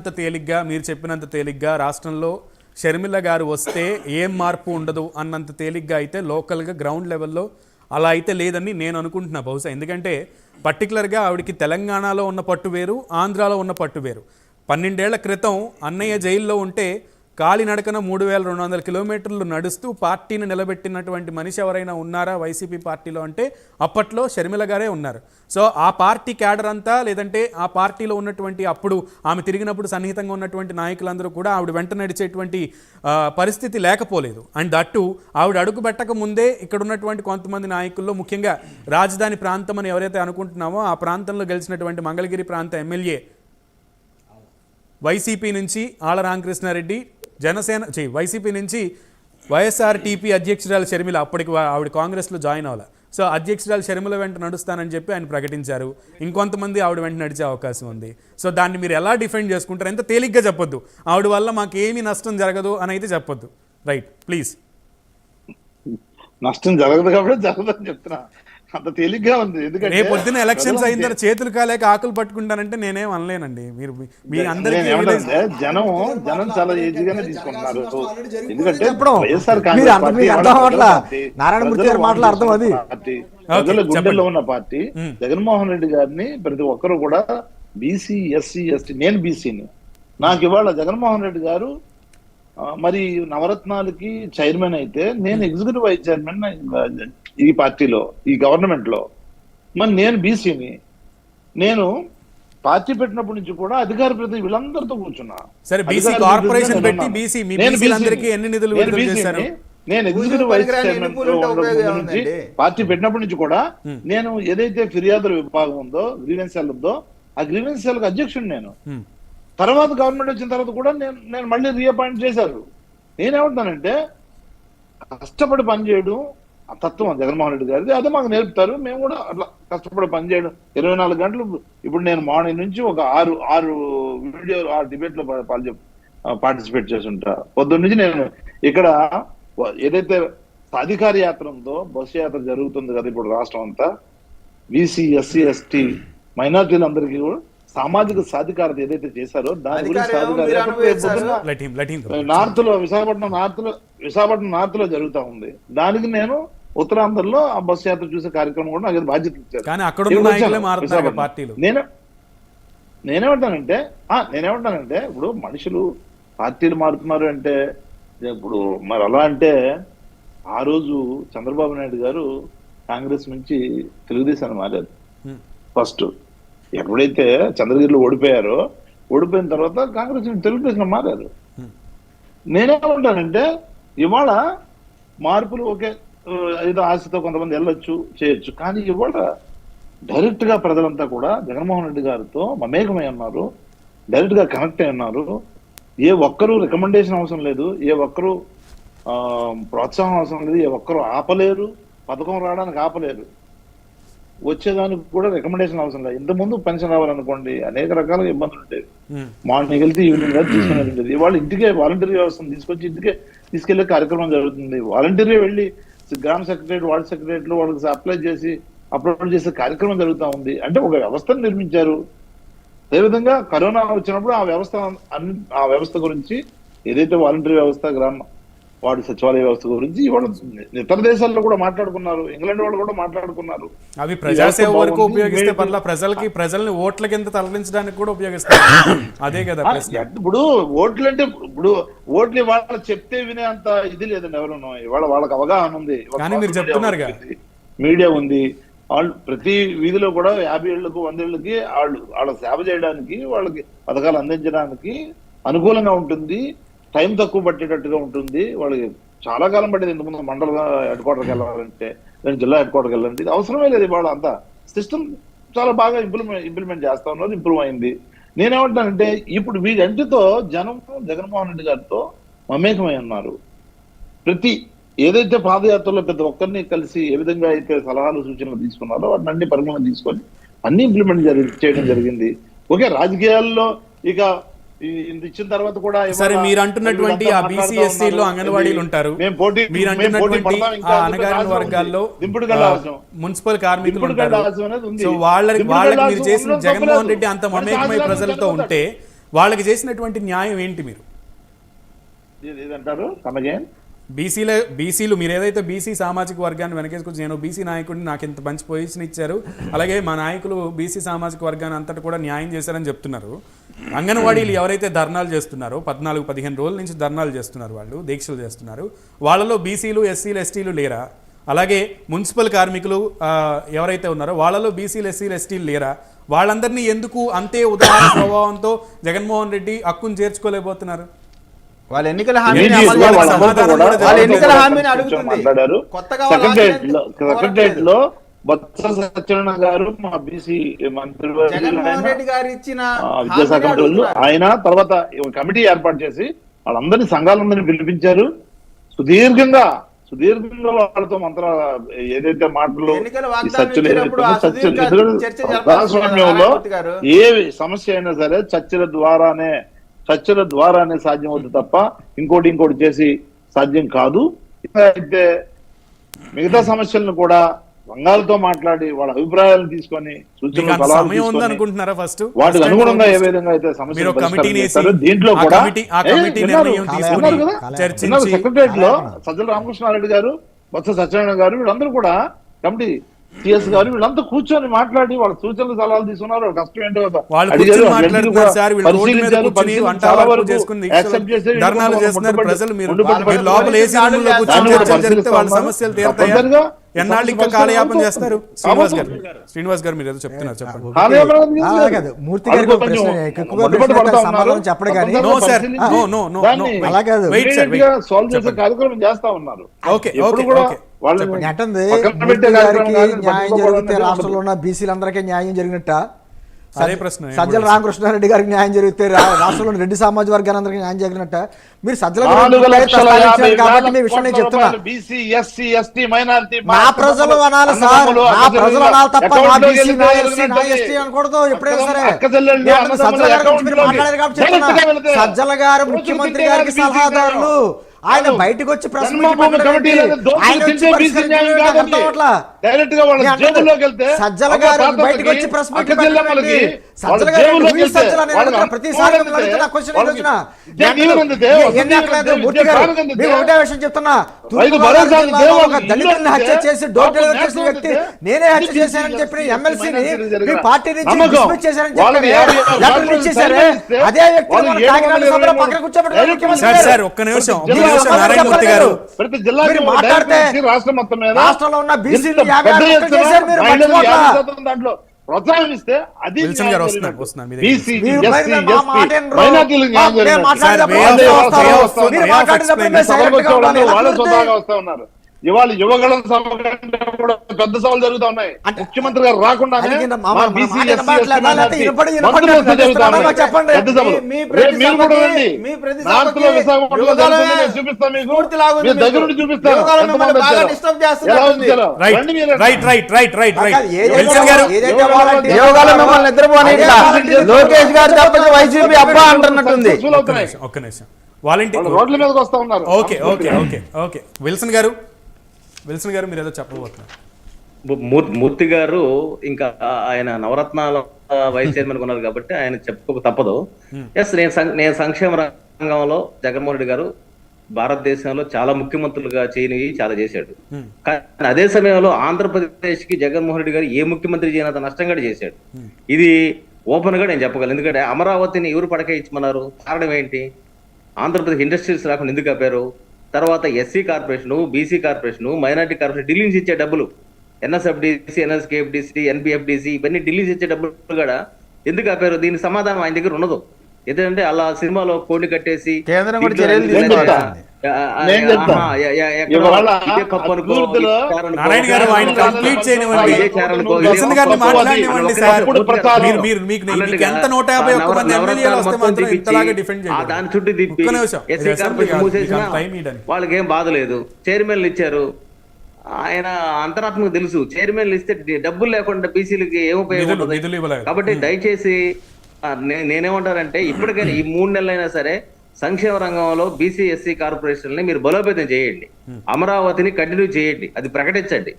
అంత తేలిగ్గా మీరు చెప్పినంత తేలిగ్గా రాష్ట్రంలో షర్మిల గారు వస్తే ఏం మార్పు ఉండదు అన్నంత తేలిగ్గా అయితే లోకల్గా గ్రౌండ్ లెవెల్లో అలా అయితే లేదని నేను అనుకుంటున్నా బహుశా. ఎందుకంటే పర్టికులర్గా ఆవిడకి తెలంగాణలో ఉన్న పట్టు వేరు ఆంధ్రాలో ఉన్న పట్టు వేరు. పన్నెండేళ్ళ క్రితం అన్నయ్య జైల్లో ఉంటే కాలినడకన మూడు వేల రెండు వందల కిలోమీటర్లు నడుస్తూ పార్టీని నిలబెట్టినటువంటి మనిషి ఎవరైనా ఉన్నారా వైసీపీ పార్టీలో అంటే అప్పట్లో షర్మిల గారే ఉన్నారు. సో ఆ పార్టీ క్యాడర్ అంతా లేదంటే ఆ పార్టీలో ఉన్నటువంటి అప్పుడు ఆమె తిరిగినప్పుడు సన్నిహితంగా ఉన్నటువంటి నాయకులందరూ కూడా ఆవిడ వెంట నడిచేటువంటి పరిస్థితి లేకపోలేదు. అండ్ దట్టు ఆవిడ అడుగు పెట్టక ముందే ఇక్కడ ఉన్నటువంటి కొంతమంది నాయకుల్లో ముఖ్యంగా రాజధాని ప్రాంతం అని ఎవరైతే అనుకుంటున్నామో ఆ ప్రాంతంలో గెలిచినటువంటి మంగళగిరి ప్రాంత ఎమ్మెల్యే వైసీపీ నుంచి ఆళ్ళ రామకృష్ణారెడ్డి జనసేన చే వైసీపీ నుంచి వైఎస్ఆర్టీపీ అధ్యక్షురాలు షర్మిల అప్పటికి ఆవిడ కాంగ్రెస్లో జాయిన్ అవ్వాలి. సో అధ్యక్షురాలు షర్మిల వెంట నడుస్తానని చెప్పి ఆయన ప్రకటించారు. ఇంకొంతమంది ఆవిడ వెంట నడిచే అవకాశం ఉంది. సో దాన్ని మీరు ఎలా డిఫెండ్ చేసుకుంటారు? ఎంత తేలిగ్గా చెప్పొద్దు. ఆవిడ వల్ల మాకు ఏమీ నష్టం జరగదు అని అయితే చెప్పొద్దు. Right please. నష్టం జరగదు కాబట్టి జరగదని చెప్తున్నా. అంత తేలిగ్గా ఉంది. ఎందుకంటే రేపు పొద్దున ఎలక్షన్స్ అయిన తర్వాత చేతులు కాలేక ఆకులు పట్టుకుంటానంటే నేనేం అనలేనండి. మీరు మీ అందరికీ జనం జనం చాలా ఈజీగానే తీసుకుంటున్నారు. ఎందుకంటే. పార్టీ, నారాయణమూర్తి గారి మాటలు అర్థం అది. ప్రజల. గుండెల్లో ఉన్న పార్టీ జగన్మోహన్ రెడ్డి గారిని ప్రతి ఒక్కరు కూడా బీసీ ఎస్సీ ఎస్టీ నేను బీసీని నాకు ఇవాళ జగన్మోహన్ రెడ్డి గారు మరి నవరత్నాలకి చైర్మన్ అయితే నేను ఎగ్జిక్యూటివ్ వైస్ చైర్మన్ ఈ పార్టీలో ఈ గవర్నమెంట్లో మరి నేను బీసీని నేను పార్టీ పెట్టినప్పటి నుంచి కూడా అధికార ప్రతి వీళ్ళందరితో కూర్చున్నా సరే, BC అధికార కార్పొరేషన్ పెట్టి. BC మీ. ఎన్ని నిధులు విడుదల. చేశారు? నేను ఎగ్జిక్యూటివ్ వైస్ చైర్మన్ నుంచి? పార్టీ పెట్టినప్పటి నుంచి కూడా నేను ఏదైతే ఫిర్యాదుల విభాగం ఉందో గ్రీవెన్స్ సెల్ ఉందో ఆ గ్రీవెన్స్ సెల్ అధ్యక్షుడు నేను. తర్వాత గవర్నమెంట్ వచ్చిన తర్వాత కూడా నేను నేను మళ్ళీ రీఅపాయింట్ చేశారు నేనేమంటానంటే కష్టపడి పనిచేయడం ఆ తత్వం జగన్మోహన్ రెడ్డి గారిది. అదే మాకు నేర్పుతారు. మేము కూడా అట్లా కష్టపడి పనిచేయడం ఇరవై నాలుగు గంటలు ఇప్పుడు నేను మార్నింగ్ నుంచి ఒక ఆరు ఆరు వీడియో ఆరు డిబేట్లో పాల్గొ పార్టిసిపేట్ చేసి ఉంటా పొద్దున్న నుంచి నేను ఇక్కడ ఏదైతే సాధికార యాత్ర ఉందో బస్సు యాత్ర జరుగుతుంది కదా ఇప్పుడు రాష్ట్రం అంతా బీసీ ఎస్సీ ఎస్టీ మైనార్టీలందరికీ కూడా సామాజిక సాధికారత ఏదైతే చేశారో దాని గురించి అధికారం నార్త్లో విశాఖపట్నం నార్త్లో విశాఖపట్నం నార్త్లో జరుగుతా ఉంది. దానికి నేను ఉత్తరాంధ్రలో ఆ బస్సు యాత్ర చూసే కార్యక్రమం కూడా నాకు బాధ్యత ఇచ్చారు. పార్టీలు నేను నేనేమంటానంటే నేనేమంటానంటే ఇప్పుడు మనుషులు పార్టీలు మారుతున్నారు అంటే ఇప్పుడు మరి అలా అంటే ఆ రోజు చంద్రబాబు నాయుడు గారు కాంగ్రెస్ నుంచి తెలుగుదేశాన్ని మారారు. ఫస్ట్ ఎప్పుడైతే చంద్రగిరిలో ఓడిపోయారో ఓడిపోయిన తర్వాత కాంగ్రెస్ నుంచి తెలుగుదేశం మారారు. నేనేమంటానంటే ఇవాళ మార్పులు ఒకే ఏదో ఆశతో కొంతమంది వెళ్ళొచ్చు చేయొచ్చు. కానీ ఇవాళ డైరెక్ట్గా ప్రజలంతా కూడా జగన్మోహన్ రెడ్డి గారితో మమేకమై ఉన్నారు డైరెక్ట్గా కనెక్ట్ అయి ఉన్నారు. ఏ ఒక్కరు రికమెండేషన్ అవసరం లేదు ఏ ఒక్కరు ఆ, ప్రోత్సాహం అవసరం లేదు ఏ ఒక్కరు ఆపలేరు పథకం రావడానికి ఆపలేరు. వచ్చేదానికి కూడా రికమెండేషన్ అవసరం లేదు. ఇంతకుముందు పెన్షన్ రావాలనుకోండి అనేక రకాల ఇబ్బందులు ఉండేవి. Hmm. మార్నింగ్ వెళ్తే ఈవినింగ్ వరకు తీసుకుని ఉంటుంది ఇవాళ ఇంటికే వాలంటీర్ వ్యవస్థను తీసుకొచ్చి ఇంటికే తీసుకెళ్ళే కార్యక్రమం జరుగుతుంది. వాలంటీర్ వెళ్ళి గ్రామ సెక్రటరీ వార్డు సెక్రటరీలు వాళ్ళకి అప్లై చేసి అప్లోడ్ చేసే కార్యక్రమం జరుగుతూ ఉంది. అంటే ఒక వ్యవస్థను నిర్మించారు. అదేవిధంగా కరోనా వచ్చినప్పుడు ఆ వ్యవస్థ అన్ని ఆ వ్యవస్థ గురించి ఏదైతే వాలంటీర్ వ్యవస్థ గ్రామ వార్డు సచివాలయ వ్యవస్థ గురించి ఇతర దేశాల్లో కూడా మాట్లాడుకున్నారు. ఇంగ్లాండ్ వాళ్ళు కూడా మాట్లాడుకున్నారు. అవి ప్రజాసేవ వరకు ఉపయోగిస్తే పర్లా ప్రజలకి ప్రజల్ని ఓట్ల కింద తరలించడానికి కూడా ఉపయోగిస్తారు. అదే కదా ఇప్పుడు ఓట్లు అంటే ఇప్పుడు ఓట్లు ఇవాళ చెప్తే వినే అంత ఇది లేదండి ఎవరు ఇవాళ వాళ్ళకి అవగాహన ఉంది. కానీ మీరు. ఉంది, మీడియా ఉంది. వాళ్ళు ప్రతి వీధిలో కూడా యాభై ఏళ్ళకు వంద ఏళ్ళకి వాళ్ళు వాళ్ళ సేవ చేయడానికి వాళ్ళకి పథకాలు అందించడానికి అనుకూలంగా ఉంటుంది. టైం తక్కువ పట్టేటట్టుగా ఉంటుంది. వాళ్ళకి చాలా కాలం పట్టేది. ఇంతకుముందు మండల హెడ్ క్వార్టర్కి వెళ్ళాలంటే నేను జిల్లా హెడ్ క్వార్టర్కి వెళ్ళాలంటే ఇది అవసరమే లేదు ఇవాళ అంతా. సిస్టమ్ చాలా బాగా ఇంప్లిమెంట్ ఇంప్లిమెంట్ చేస్తా ఉన్నారు ఇంప్రూవ్ అయింది. నేనేమంటానంటే ఇప్పుడు వీరంటితో జనం జగన్మోహన్ రెడ్డి గారితో మమేకమై ఉన్నారు. ప్రతి ఏదైతే పాదయాత్రలో ప్రతి ఒక్కరిని కలిసి ఏ విధంగా అయితే సలహాలు సూచనలు తీసుకున్నారో వాటిని అన్ని పరిగణన తీసుకొని అన్ని ఇంప్లిమెంట్ చేయడం జరిగింది. ఓకే రాజకీయాల్లో ఇక ఇంత ఇచ్చిన తర్వాత కూడా సరే మీరు అంటున్నటువంటి ఆ బీసీ ఎస్సీలో ఉన్నారు. అంగన్వాడీలు ఉంటారు మీరు అంటున్నటువంటి అనగారిన వర్గాల్లో మున్సిపల్ కార్మికులు ఉంటారు. సో వాళ్ళ దింపుడు వాళ్ళకి మీరు చేసిన జగన్మోహన్. రెడ్డి అంత మమేకమై ప్రజలతో. ఉంటే వాళ్ళకి చేసినటువంటి న్యాయం ఏంటి మీరు బీసీల బీసీలు మీరు ఏదైతే బీసీ సామాజిక వర్గాన్ని వెనకేసుకొచ్చి నేను బీసీ నాయకుడిని నాకు ఇంత మంచి పొజిషన్ ఇచ్చారు అలాగే మా నాయకులు బీసీ సామాజిక వర్గాన్ని అంతటి కూడా న్యాయం చేశారని చెప్తున్నారు అంగన్వాడీలు ఎవరైతే ధర్నాలు చేస్తున్నారో పద్నాలుగు పదిహేను రోజుల నుంచి ధర్నాలు చేస్తున్నారు వాళ్ళు దీక్షలు చేస్తున్నారు. వాళ్ళలో బీసీలు ఎస్సీలు ఎస్టీలు లేరా? అలాగే మున్సిపల్ కార్మికులు ఎవరైతే ఉన్నారో వాళ్ళలో బీసీలు ఎస్సీలు ఎస్టీలు లేరా? వాళ్ళందరినీ ఎందుకు అంతే ఉదాహరణ స్వభావంతో జగన్మోహన్ రెడ్డి హక్కును చేర్చుకోలేకపోతున్నారు? వాళ్ళ ఎన్నికల హామీని అడుగుతుంది. కొత్తగా బొత్స సత్యనారాయణ గారు మా బీసీ మంత్రి విద్యాశాఖ మంత్రులు. ఆయన తర్వాత కమిటీ ఏర్పాటు చేసి వాళ్ళందరినీ సంఘాలందరినీ పిలిపించారు సుదీర్ఘంగా సుదీర్ఘంగా వాళ్ళతో మంత్ర ఏదైతే మాటలు చర్చలు ప్రజాస్వామ్యంలో. ఏ సమస్య అయినా సరే చర్చల ద్వారానే చర్చల ద్వారానే సాధ్యం అవుతుంది తప్ప ఇంకోటి ఇంకోటి చేసి సాధ్యం కాదు అయితే మిగతా సమస్యలను కూడా సంఘాలతో మాట్లాడి వాళ్ళ అభిప్రాయాలను తీసుకొని సూచనలు అనుకుంటున్నారా ఫస్ట్? వాటికి అనుగుణంగా ఏ విధంగా అయితే సమస్యలు దీంట్లో కూడా సెక్రటరియట్లో సజ్జల రామకృష్ణారెడ్డి గారు బొత్స సత్యనారాయణ గారు వీళ్ళందరూ కూడా కమిటీ సిఎస్ గారు వీళ్ళంతా కూర్చొని మాట్లాడి వాళ్ళ సూచనలు సలహాలు తీసుకున్నారు. కష్టం ఏంటో పరిశీలించారు, ఎన్నాళ్ళు ఇంకా కాలయాపన చేస్తారు. శ్రీనివాస్ గారు. అవుతుంది. శ్రీనివాస్ గారు మీరు ఏదో చెప్తున్నారు చెప్పండి. మూర్తి చెప్పడు కానీ- no sir no no no అలా కాదు. సాల్వ్ చేసే కార్యక్రమం చేస్తా ఉన్నారు. ఓకే న్యాయం జరిగితే రాష్ట్రంలో. ఉన్న బీసీలందరికీ న్యాయం జరిగినట్ట? అదే ప్రశ్న సజ్జల రామకృష్ణారెడ్డి గారికి న్యాయం జరిగితే రా- రాష్ట్రంలోని రెడ్డి సామాజిక వర్గాలందరికీ న్యాయం జరిగినట్ట? మీరు సజ్జల కాబట్టి మీ విషయం నేను కోట్ల చెప్తున్నా. నా ప్రజలు అనాలి సార్. నా ప్రజలు అనాలి తప్ప నా బీసీ నా ఎస్సీ నా ఎస్టీ అనకూడదు ఎప్పుడైనా సరే. సజ్జల గారి మాట్లాడారు కాబట్టి చెప్తున్నా. సజ్జల గారు ముఖ్యమంత్రి గారికి సలహాదారులు. ఆయన బయటకు వచ్చి ప్రెస్ సజ్జల గారు బయటకు వచ్చి ప్రెస్ సజ్జల గారు సజ్జల. ప్రతిసారి ఒకటే విషయం చెప్తున్నా. ఒక హత్య చేసి డోర్ డెలివరీ అప్పుడు చేసిన వ్యక్తి నేనే హత్య చేశానని చెప్పిన ఎమ్మెల్సీని మీ పార్టీ నుంచి. డిస్మిస్ చేశారని చెప్పి అదే వ్యక్తి కాకినాడ సభలో పక్కన ఒక్క నిమిషం జిల్లా నారాయణమూర్తి. గారు ప్రతి ఒక మాట్లాడితే రాష్ట్రం మొత్తం మీద రాష్ట్రంలో ఉన్న బీసీలు యాభై చేశారు మీరు దాంట్లో. మాట్లాడేటప్పుడు సార్, అదే వే ఇవాళ యువగళం సభ కంటే కూడా పెద్ద సభలు జరుగుతా ఉన్నాయి అంటే- ముఖ్యమంత్రి గారు రాకుండానే అది కింద మా మా- మన బీసీ, మాట ఎస్సీ, వినపడట్లేదా? ఎస్టీ లేకపోతే వినపడి- వినపడి మంత్రులు వస్తే జరుగుతా నడుస్తున్నారా? ఉన్నాయి. చెప్పండి. పెద్ద సభలు. మీ- మీ రేపు ప్రతి మీరు కూడా సభకి- రండి. మీ ప్రతి నార్త్లో సభకి విశాఖపట్నంలో యువగళమే జరుగుతుంది, నేను చూపిస్తాను మీకు పూర్తిలాగా ఉంది మీరు దగ్గర మీకు. నుండి చూపిస్తాను యువగళం ఎంతమంది మిమ్మల్ని బాగా వచ్చారో. disturb ఎలా చేస్తున్నట్టుంది. వచ్చారో. రైట్ రండి మీరు right right right right right కాదు, ఏదైతే విల్సన్ గారు ఏదైతే volunteer- యోగాలో మిమ్మల్ని నిద్రపోని ఇట్లా. లోకేష్ గారు తప్పకి వైసీపీ అబ్బా అంటున్నట్టుంది Successful ఒక్క అవుతున్నాయి. నిమిషం ఒక్క నిమిషం వాలంటీర్ రోడ్ల మీదకి వస్తా ఉన్నారు okay okay okay okay Wilson గారు విల్సన్ గారు మీరు ఏదో చెప్పబోతున్నారు మూర్తి గారు ఇంకా ఆయన నవరత్నాల వైస్ చైర్మన్ ఉన్నారు కాబట్టి ఆయన చెప్పుకోక తప్పదు. ఎస్ నేను సం- నేను సంక్షేమ రంగంలో జగన్మోహన్ రెడ్డి గారు భారతదేశంలో చాలా ముఖ్యమంత్రులుగా చేయనివి చాలా చేశాడు. కానీ అదే సమయంలో ఆంధ్రప్రదేశ్కి జగన్మోహన్ రెడ్డి గారు ఏ ముఖ్యమంత్రి చేయనంత నష్టం కూడా చేశాడు. ఇది ఓపెన్గా నేను చెప్పగలను. ఎందుకంటే అమరావతిని ఎవరు పడక ఇచ్చమన్నారు కారణం ఏంటి? ఆంధ్రప్రదేశ్ ఇండస్ట్రీస్ రాకుండా ఎందుకు ఆపారు? తర్వాత SC corporation BC corporation minority corporation Delhi నుంచి ఇచ్చే డబ్బులు. ఎన్ఎస్ఎఫ్డిసి ఎన్ఎస్కేఎఫ్డిసి ఎన్పిఎఫ్డిసి ఇవన్నీ ఢిల్లీ నుంచి ఇచ్చే డబ్బులు కూడా ఎందుకు ఆపారు? దీనికి సమాధానం ఆయన దగ్గర ఉండదు. ఎందుకంటే అలా సినిమాలో కోడి కట్టేసి కేంద్రం కూడా చర్యలు నేను నారాయణ గారు ఆయన కంప్లీట్ చేయనివ్వండి. గారిని మాట్లాడనివ్వండి. సార్. మీరు మీరు మీకు మీకు ఎంత నూట యాభై ఒక్క మంది ఎమ్మెల్యేలు వస్తే మాత్రం ఇంతలాగా డిఫెండ్ దాని చుట్టూ తిప్పి. వాళ్ళకి ఏం బాధ లేదు. చైర్మన్లు ఇచ్చారు. ఆయన అంతరాత్మకు తెలుసు. చైర్మన్లు ఇస్తే డబ్బులు లేకుండా బీసీలకి ఏం ఉపయోగం. కాబట్టి దయచేసి ఆ, నే- నేనేమంటానంటే ఇప్పటికైనా ఈ మూడు నెలలైనా సరే సంక్షేమ రంగంలో బీసీ ఎస్సీ కార్పొరేషన్ని మీరు బలోపేతం చేయండి అమరావతిని కంటిన్యూ చేయండి అది ప్రకటించండి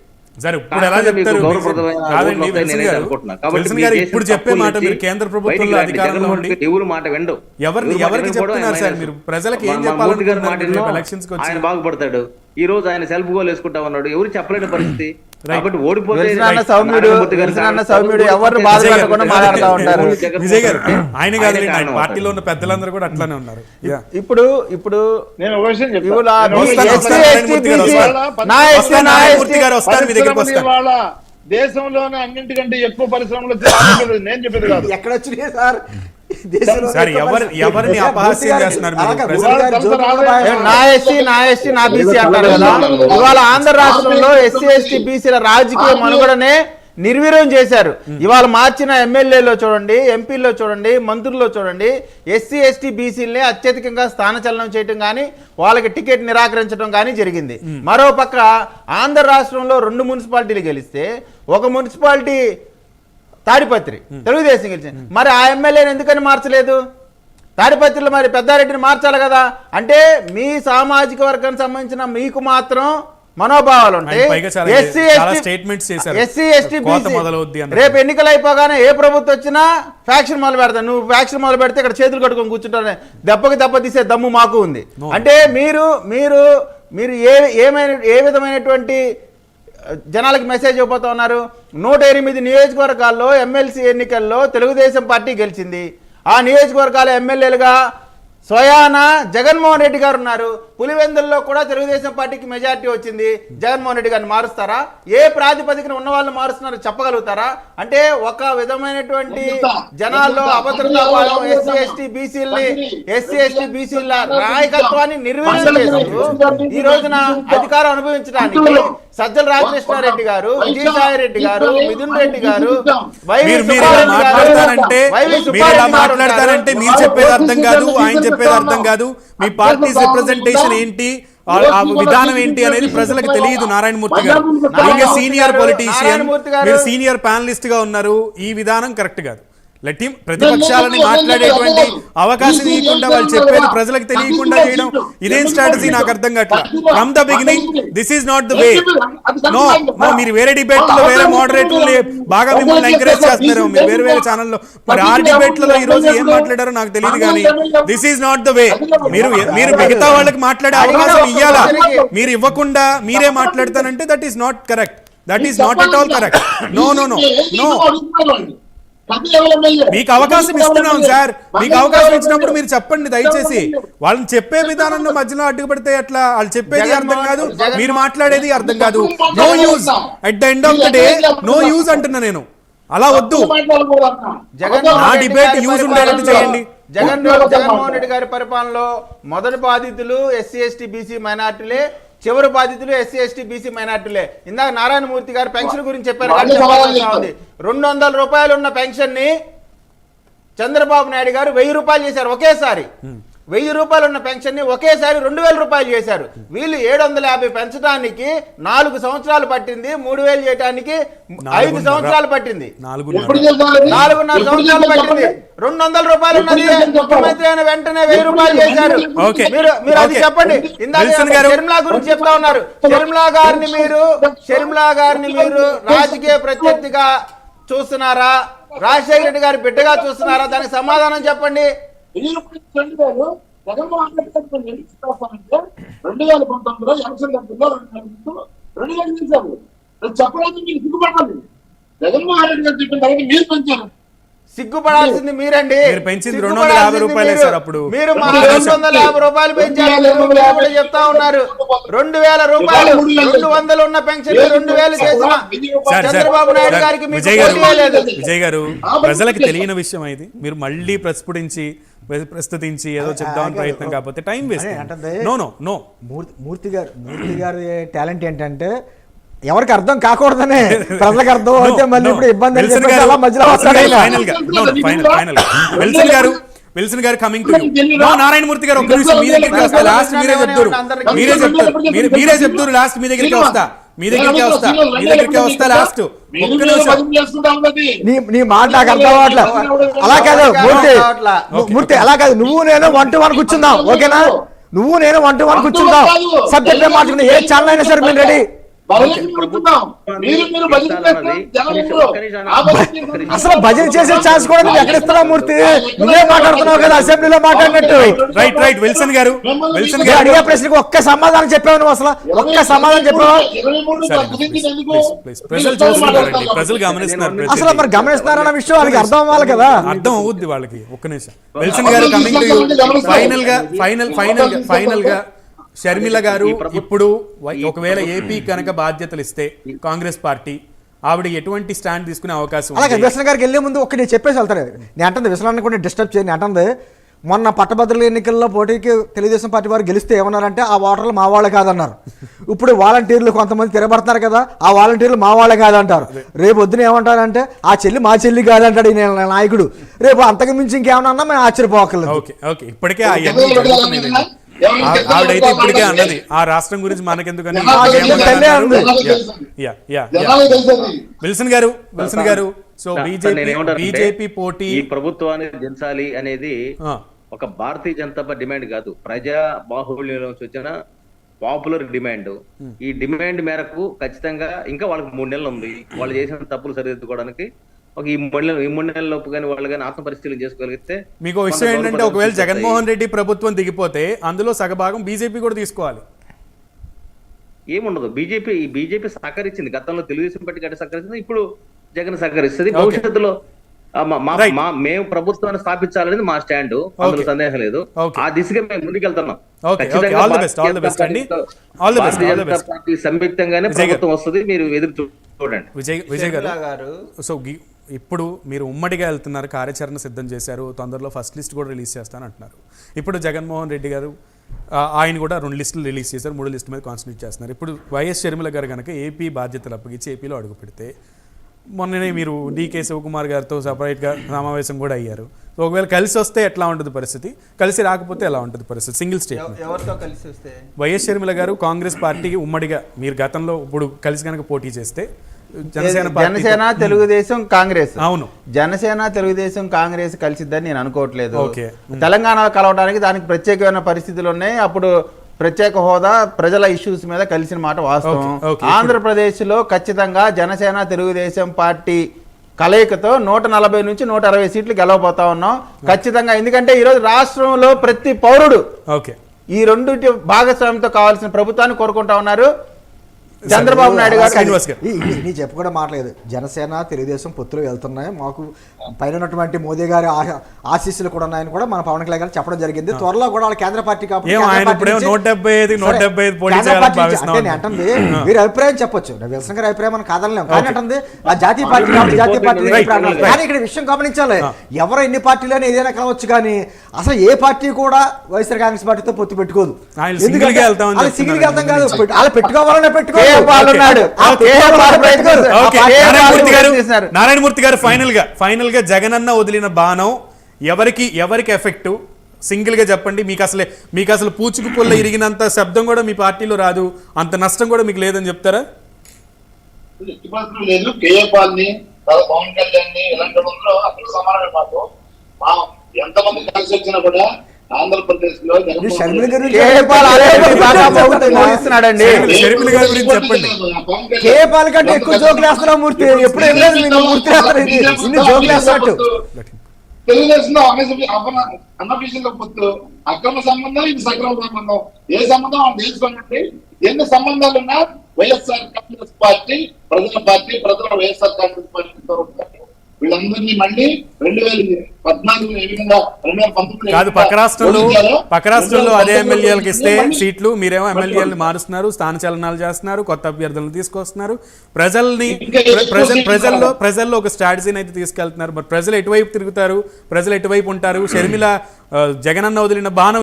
ఇప్పుడు చెప్పే మాట మీరు కేంద్ర ప్రభుత్వంలో. అధికారంలో ఉండి మాట విండు ఎవరిని- ఎవరికి చెప్తున్నారు ఆయన సార్. మీరు? ప్రజలకు ఏం? ఆయన బాగుపడతాడు ఈ రోజు ఆయన సెల్ఫ్ గోల్ వేసుకుంటా ఉన్నాడు ఎవరు చెప్పలేని పరిస్థితి. కాబట్టి ఓడిపోతే. సౌమ్యుడు. సౌమ్యుడు ఎవరు విజయ్ గారు, పెట్టకుండా మాట్లాడుతూ ఉంటారు. విజయ్ గారు. ఆయన ఆయనే కాదు ఆయన కారణం పార్టీలో. ఉన్న పెద్దలందరూ కూడా అట్లానే ఉన్నారు. ఇప్పుడు ఇప్పుడు నేను ఒక విషయం చెప్తాను. దేశంలోనే అన్నింటికంటే ఎక్కువ పరిశ్రమలు నేను చెప్పేది కాదు. ఎక్కడ వచ్చినాయి సార్? సార్, ఎవరు-. ఎవరిని అపహాస్యం చేస్తున్నారు నా ఎస్సీ నా ఎస్టీ నా బీసీ అంటారు కదా? ఇవాళ ఆంధ్ర రాష్ట్రంలో ఎస్సీ ఎస్టీ బీసీల రాజకీయ మనుగడనే నిర్వీర్యం చేశారు. ఇవాళ మార్చిన ఎమ్మెల్యేలో చూడండి ఎంపీల్లో చూడండి మంత్రుల్లో చూడండి ఎస్సీ ఎస్టీ బీసీలని అత్యధికంగా స్థానచలనం చేయటం కానీ వాళ్ళకి టికెట్ నిరాకరించడం కానీ జరిగింది. మరో పక్క ఆంధ్ర రాష్ట్రంలో రెండు మున్సిపాలిటీలు గెలిస్తే ఒక మున్సిపాలిటీ తాడిపత్రి తెలుగుదేశం గెలిచింది. మరి ఆ ఎమ్మెల్యేని ఎందుకని మార్చలేదు? తాడిపత్రిలో మరి పెద్దారెడ్డిని మార్చాలి కదా? అంటే మీ సామాజిక వర్గానికి సంబంధించిన మీకు మాత్రం మనోభావాలు ఉంటాయి. ఎస్సీ. SC ST. రేపు ఎన్నికలు అయిపోగానే ఏ ప్రభుత్వం వచ్చినా ఫ్యాక్షన్ మొదలు పెడతాను నువ్వు ఫ్యాక్షన్ మొదలు పెడితే ఇక్కడ చేతులు కట్టుకొని కూర్చుంటానే దెబ్బకి దెబ్బ తీసే దమ్ము మాకు ఉంది. అంటే మీరు మీరు మీరు ఏ ఏమైన ఏ విధమైనటువంటి జనాలకు మెసేజ్ ఇవ్వబోతా ఉన్నారు. నూట ఎనిమిది నియోజకవర్గాల్లో ఎమ్మెల్సీ ఎన్నికల్లో తెలుగుదేశం పార్టీ గెలిచింది. ఆ నియోజకవర్గాల ఎమ్మెల్యేలుగా స్వయాన జగన్మోహన్ రెడ్డి గారు ఉన్నారు. పులివెందుల్లో కూడా తెలుగుదేశం పార్టీకి మెజారిటీ వచ్చింది. జగన్మోహన్ రెడ్డి గారిని మారుస్తారా? ఏ ప్రాతిపదికన ఉన్న వాళ్ళని మారుస్తున్నారు చెప్పగలుగుతారా? అంటే ఒక విధమైనటువంటి జనాల్లో అభద్రతా భావం ఎస్సీ ఎస్టీ బీసీలని ఎస్సీ ఎస్టీ బీసీల నాయకత్వాన్ని నిర్వీర్యం ఈ రోజున అధికారం అనుభవించడానికి సజ్జల రామకృష్ణారెడ్డి గారు విజయసాయి రెడ్డి గారు మిథున్ రెడ్డి గారు గారు, మాట్లాడతారంటే మీరు గారు చెప్పేది అర్థం కాదు ఆయన చెప్పేది అర్థం కాదు. మీ పార్టీ రిప్రజెంటేషన్ ఏంటి? విధానం ఏంటి అనేది ప్రజలకు తెలియదు నారాయణమూర్తి గారు. ఇంకా సీనియర్ పొలిటీషియన్ గారు- మీరు సీనియర్ ప్యానలిస్ట్గా ఉన్నారు. ఈ విధానం కరెక్ట్ కాదు. లెట్ ప్రతిపక్షాలని మాట్లాడేటువంటి అవకాశం ఇవ్వకుండా వాళ్ళు చెప్పేది ప్రజలకు తెలియకుండా చేయడం ఇదేం స్ట్రాటజీ నాకు అర్థం కావట్లేదు from the beginning this is not the way no no మీరు వేరే డిబేట్లో వేరే మోడరేటర్లు బాగా మిమ్మల్ని ఎంకరేజ్ చేస్తున్నారు మీరు వేరే వేరే ఛానల్లో మరి ఆ డిబేట్లలో ఈ రోజు ఏం మాట్లాడారో నాకు తెలియదు కానీ this is not the way మీరు మీరు మిగతా వాళ్ళకి మాట్లాడే అవకాశం ఇవ్వాలా మీరు ఇవ్వకుండా మీరే మాట్లాడతానంటే that is not correct that is not at all correct no no no no మీకు అవకాశం ఇస్తున్నాం సార్. మీకు అవకాశం ఇచ్చినప్పుడు మీరు చెప్పండి దయచేసి. వాళ్ళని చెప్పే విధానంలో మధ్యలో అడ్డుపడితే ఎట్లా? వాళ్ళు చెప్పేది అర్థం కాదు. మీరు మాట్లాడేది అర్థం కాదు. No use at the end of the day no use అంటున్నా నేను. అలా వద్దు. జగన్ నా debate use ఉండేటట్టు చేయండి. జగన్ జగన్మోహన్ రెడ్డి గారి పరిపాలనలో మొదటి బాధితులు ఎస్సీ ఎస్టీ బీసీ మైనార్టీలే చివరి బాధితులు ఎస్సీ ఎస్టీ బీసీ మైనార్టీలే. ఇందాక నారాయణమూర్తి గారు పెన్షన్ గురించి చెప్పారు ఉంది రెండు వందల రూపాయలు ఉన్న పెన్షన్ని చంద్రబాబు నాయుడు గారు వెయ్యి రూపాయలు చేశారు ఒకేసారి. వెయ్యి రూపాయలు ఉన్న పెన్షన్ని ఒకేసారి రెండు వేల రూపాయలు చేశారు. వీళ్ళు ఏడు వందల యాభై పెంచడానికి నాలుగు సంవత్సరాలు పట్టింది మూడు వేలు చేయడానికి ఐదు. సంవత్సరాలు పట్టింది. నాలుగున్నర. సంవత్సరాలు పట్టింది. రెండు వందల రూపాయలు ఉన్నది. ముఖ్యమంత్రి అయిన వెంటనే వెయ్యి రూపాయలు చేశారు? ఓకే. మీరు మీరు అది. చెప్పండి. ఇందాక. షర్మిలా గురించి చెప్తా ఉన్నారు. షర్మిలా గారిని మీరు షర్మిలా గారిని మీరు రాజకీయ ప్రత్యర్థిగా చూస్తున్నారా? రాజశేఖర రెడ్డి గారి బిడ్డగా చూస్తున్నారా? దానికి సమాధానం చెప్పండి. రెండు వేలు జగన్మోహన్ రెడ్డి గారు కొన్ని ఎన్నికలు రెండు వేల పంతొమ్మిదిలో ఎలక్షన్ దగ్గరలో రెండు రెండు వేలు చేశారు. చెప్పడానికి మీరు సిగ్గుపడాలి జగన్మోహన్ రెడ్డి గారు చెప్పిన తర్వాత మీరు పెంచారు సిగ్గుపడాల్సింది మీరండి. మీరు పెంచింది రెండు వందల యాభై రూపాయలే. సార్ అప్పుడు. మీరు మా రెండు వందల యాభై రూపాయలు పెంచారు. చెప్తా ఉన్నారు. రెండు వేల రూపాయలు రెండు వందలు ఉన్న పెన్షన్ రెండు వేలు చేసిన సార్ సార్ చంద్రబాబు నాయుడు గారికి మీకు విజయ్ గారు విజయ్ గారు ప్రజలకు తెలియని విషయం ఇది. మీరు మళ్ళీ ప్రస్ఫుటించి ప్ర- ప్రస్తుతించి ఏదో చెప్దామని ప్రయత్నం కాకపోతే time waste. No no no. Murthy Murthy గారు మూర్తి గారి టాలెంట్ ఏంటంటే ఎవరికి అర్థం కాకూడదనే ప్రజలకు అర్థం అయితే మళ్ళీ ఇప్పుడు ఇబ్బంది అలా మధ్యలో విల్సన్ గారు విల్సన్ గారు కమింగ్ టు నో నారాయణమూర్తి గారు ఒక్క నిమిషం మీ దగ్గరికి వస్తా లాస్ట్ మీరే చెప్తారు. మీరే చెప్తారు. మీరు మీరే చెప్తారు లాస్ట్ మీ దగ్గరికి వస్తా. మీ దగ్గరికి వస్తా. మీ దగ్గరికి వస్తా లాస్ట్ ఒక్క నిమిషం. నీ నీ మాట నాకు అర్థం అవ్వట్లే. అలా కాదు మూర్తి. మూర్తి అలా కాదు. నువ్వు నేను వన్ టు వన్ కూర్చుందాం. ఓకేనా? నువ్వు నేను వన్ టు వన్ కూర్చుందాం. సబ్జెక్ట్ మార్చుకుని ఏ ఛానల్ అయినా సరే మేము రెడీ అసలు భజన చేసే ఛాన్స్ కూడా నువ్వు ఎక్కడ ఇస్తున్నావు మూర్తి? నువ్వే మాట్లాడుతున్నావు కదా అసెంబ్లీలో మాట్లాడినట్టు. రైట్ రైట్ విల్సన్ గారు. విల్సన్ గారు. అడిగే ప్రశ్నకి ఒక్క సమాధానం చెప్పావు నువ్వు అసలు? ఒక్క సమాధానం చెప్పావా. ప్రజలు గమనిస్తున్నారు అసలు మరి గమనిస్తున్నారన్న విషయం వాళ్ళకి అర్థం అవ్వాలి కదా? అర్థం అవుద్ది వాళ్ళకి. ఒక్క నిమిషం. విల్సన్ గారు కమింగ్ టు ఫైనల్గా ఫైనల్ ఫైనల్గా ఫైనల్గా షర్మిల గారు ఇప్పుడు ఒకవేళ ఏపీ కనుక బాధ్యతలు ఇస్తే కాంగ్రెస్ పార్టీ ఆవిడ ఎటువంటి స్టాండ్ తీసుకునే అవకాశం అలాగే వ్యసన గారికి వెళ్ళే ముందు ఒక్క నేను చెప్పేసి వెళ్తాను. నేను అంటుంది వ్యసనాన్ని కూడా డిస్టర్బ్ చేయను. అంటుంది మొన్న పట్టభద్రుల ఎన్నికల్లో పోటీకి తెలుగుదేశం పార్టీ వారు గెలిస్తే ఏమన్నారంటే ఆ ఓటర్లు మా వాళ్ళే కాదన్నారు. ఇప్పుడు వాలంటీర్లు కొంతమంది తిరగబడతారు కదా ఆ వాలంటీర్లు మా వాళ్ళే కాదంటారు. రేపు పొద్దున ఏమంటారంటే ఆ చెల్లి మా చెల్లి కాదంటాడు ఈ నాయకుడు. రేపు అంతకు మించి ఇంకేమన్నా మేము ఆశ్చర్యపోకలేదు ఓకే ఓకే. ఇప్పటికే ఆవిడైతే ఇప్పటికే అన్నది. ఆ రాష్ట్రం గురించి మనకెందుకని. Wilson garu Wilson garu. So BJP పోటీ ఈ ప్రభుత్వాన్ని దించాలి అనేది ఒక భారతీయ జనతా పార్టీ డిమాండ్ కాదు. ప్రజా బాహుళ్యం నుంచి వచ్చిన పాపులర్ డిమాండ్. ఈ డిమాండ్ మేరకు ఖచ్చితంగా ఇంకా వాళ్ళకి మూడు నెలలు ఉంది. వాళ్ళు చేసిన తప్పులు సరిదిద్దుకోవడానికి ఒక ఈ మూడు నెలలు ఈ మూడు నెలల లోపు కానీ వాళ్ళు కానీ ఆత్మ పరిశీలన చేసుకోగలిగితే మీకు విషయం ఏంటంటే ఒకవేళ జగన్మోహన్ రెడ్డి ప్రభుత్వం దిగిపోతే అందులో సగభాగం బీజేపీ కూడా తీసుకోవాలి. ఏముండదు. బీజేపీ ఈ బీజేపీ సహకరించింది. గతంలో తెలుగుదేశం పార్టీ గట్టి సహకరించింది. ఇప్పుడు జగన్ సహకరిస్తుంది. భవిష్యత్తులో మా- మేము ప్రభుత్వాన్ని స్థాపించాలనేది మా స్టాండ్. అందులో. సందేహం లేదు. ఆ దిశగా మేము ముందుకెళ్తున్నాం. Okay, okay. ఖచ్చితంగా All the best, all the best Bharatiya అండి. Janata All the best, Bharatiya all the Janata best. Party సంయుక్తంగానే. ప్రభుత్వం వస్తుంది. మీరు ఎదురు చూ- చూడండి. విజయ్ విజయ్ గారు. సో గి- ఇప్పుడు మీరు ఉమ్మడిగా వెళ్తున్నారు కార్యాచరణ సిద్ధం చేశారు తొందరలో ఫస్ట్ లిస్ట్ కూడా రిలీజ్ చేస్తాను అంటున్నారు. ఇప్పుడు జగన్మోహన్ రెడ్డి గారు ఆయన కూడా రెండు లిస్టులు రిలీజ్ చేశారు మూడు లిస్టు మీద కాన్సన్ట్రేట్ చేస్తున్నారు. ఇప్పుడు వైఎస్ షర్మిల గారు కనుక ఏపీ బాధ్యతలు అప్పగించి ఏపీలో అడుగు పెడితే మొన్ననే మీరు డీకే శివకుమార్ గారితో సపరేట్గా సమావేశం కూడా అయ్యారు. సో ఒకవేళ కలిసి వస్తే ఎట్లా ఉంటుంది పరిస్థితి? కలిసి రాకపోతే ఎలా ఉంటుంది పరిస్థితి? సింగిల్ ఎవ- ఎవరితో కలిసి వస్తే? వైఎస్ షర్మిల గారు కాంగ్రెస్ పార్టీకి ఉమ్మడిగా మీరు గతంలో ఇప్పుడు కలిసి కనుక పోటీ చేస్తే జనసేన తెలుగుదేశం కాంగ్రెస్. అవును. జనసేన తెలుగుదేశం కాంగ్రెస్ కలిసిద్దని నేను అనుకోవట్లేదు. తెలంగాణ కలవడానికి దానికి ప్రత్యేకమైన పరిస్థితులు ఉన్నాయి. అప్పుడు ప్రత్యేక హోదా ప్రజల ఇష్యూస్ మీద కలిసిన మాట వాస్తవం. ఆంధ్రప్రదేశ్లో ఖచ్చితంగా జనసేన తెలుగుదేశం పార్టీ కలయికతో నూట నలభై నుంచి నూట అరవై సీట్లు గెలవబోతా ఉన్నాం. ఖచ్చితంగా ఎందుకంటే ఈరోజు రాష్ట్రంలో ప్రతి పౌరుడు ఓకే. ఈ రెండింటి భాగస్వామ్యంతో కావాల్సిన ప్రభుత్వాన్ని కోరుకుంటా ఉన్నారు. చంద్రబాబు నాయుడు గారు శ్రీనివాస్ నీ చెప్పు కూడా మాట్లేదు జనసేన తెలుగుదేశం పొత్తులు వెళ్తున్నాయి. మాకు పైన ఉన్నటువంటి మోదీ గారి ఆశీస్సులు కూడా ఉన్నాయని కూడా మన పవన్ కళ్యాణ్ గారు చెప్పడం జరిగింది. త్వరలో కూడా వాళ్ళ కేంద్ర పార్టీ కాబట్టి ఏం కేంద్ర ఆయన పార్టీ ఇప్పుడేమో నుంచి- 175 సరే, 175 పోటీ కేంద్ర చేయాలని పార్టీ నుంచి- భావిస్తున్నాం అంటే నేను అంటుంది మీరు అభిప్రాయం చెప్పొచ్చు. నా విల్సన్ గారి అభిప్రాయం మనం కాదనలేం కానీ అంటుంది ఆ జాతీయ పార్టీ కాబట్టి జాతీయ పార్టీ. కానీ ఇక్కడ విషయం గమనించాలి. ఎవరు ఎన్ని పార్టీలని ఏదైనా కావచ్చు కానీ అసలు ఏ పార్టీ కూడా వైఎస్ఆర్ కాంగ్రెస్ పార్టీతో పొత్తు పెట్టుకోదు. వాళ్ళు సింగిల్గా వెళ్తాం కాదు. వాళ్ళు పెట్టుకోవాలనే పెట్టుకో నారాయణమూర్తి గారు ఫైనల్గా ఫైనల్గా జగనన్న వదిలిన బాణం ఎవరికి ఎవరికి ఎఫెక్ట్ సింగిల్గా చెప్పండి. మీకు అసలే మీకు అసలు పూచుకు పుల్ల ఇరిగినంత శబ్దం కూడా మీ పార్టీలో రాదు. అంత నష్టం కూడా మీకు లేదని చెప్తారా? లేదు. పవన్ కళ్యాణ్ని ఇలాంటి సమానమే మాకు. ఎంతమంది కలిసి వచ్చినా కూడా ఆంధ్రప్రదేశ్లో మోగిస్తున్నాడండి షర్మిల గారి గురించి చెప్పండి. కంటే ఎక్కువ జోకులు వేస్తున్నావు మూర్తి. ఎప్పుడు వెళ్ళలేదు నేను మూర్తి. ఇన్ని జోకులు వేస్తున్నట్టు. తెలుగుదేశంలో పొత్తు. అక్రమ సంబంధం ఇది సక్రమ సంబంధం. ఏ సంబంధం వాళ్ళు తెలుసుకోండి. ఎన్ని సంబంధాలు ఉన్నా వైఎస్ఆర్ కాంగ్రెస్ పార్టీ ప్రజల పార్టీ ప్రజల వైఎస్ఆర్ కాంగ్రెస్ పార్టీతో ఉంటారు. వీళ్ళందరినీ మళ్ళీ రెండు వేల పద్నాలుగు ఏ విధంగా రెండు వేల పంతొమ్మిది కాదు పక్క రాష్ట్రంలో పక్క రాష్ట్రంలో అదే ఎమ్మెల్యేలకు ఇస్తే సీట్లు మీరేమో ఎమ్మెల్యేలు మారుస్తున్నారు స్థాన చలనాలు చేస్తున్నారు కొత్త అభ్యర్థులను తీసుకొస్తున్నారు. ప్రజల్ని ప్ర- ప్రజల ప్రజల్లో ప్రజల్లో ఒక స్ట్రాటజీని అయితే తీసుకెళ్తున్నారు. మరి ప్రజలు ఎటువైపు తిరుగుతారు? ప్రజలు ఎటువైపు ఉంటారు? షర్మిల ఆ, జగనన్న వదిలిన బాణం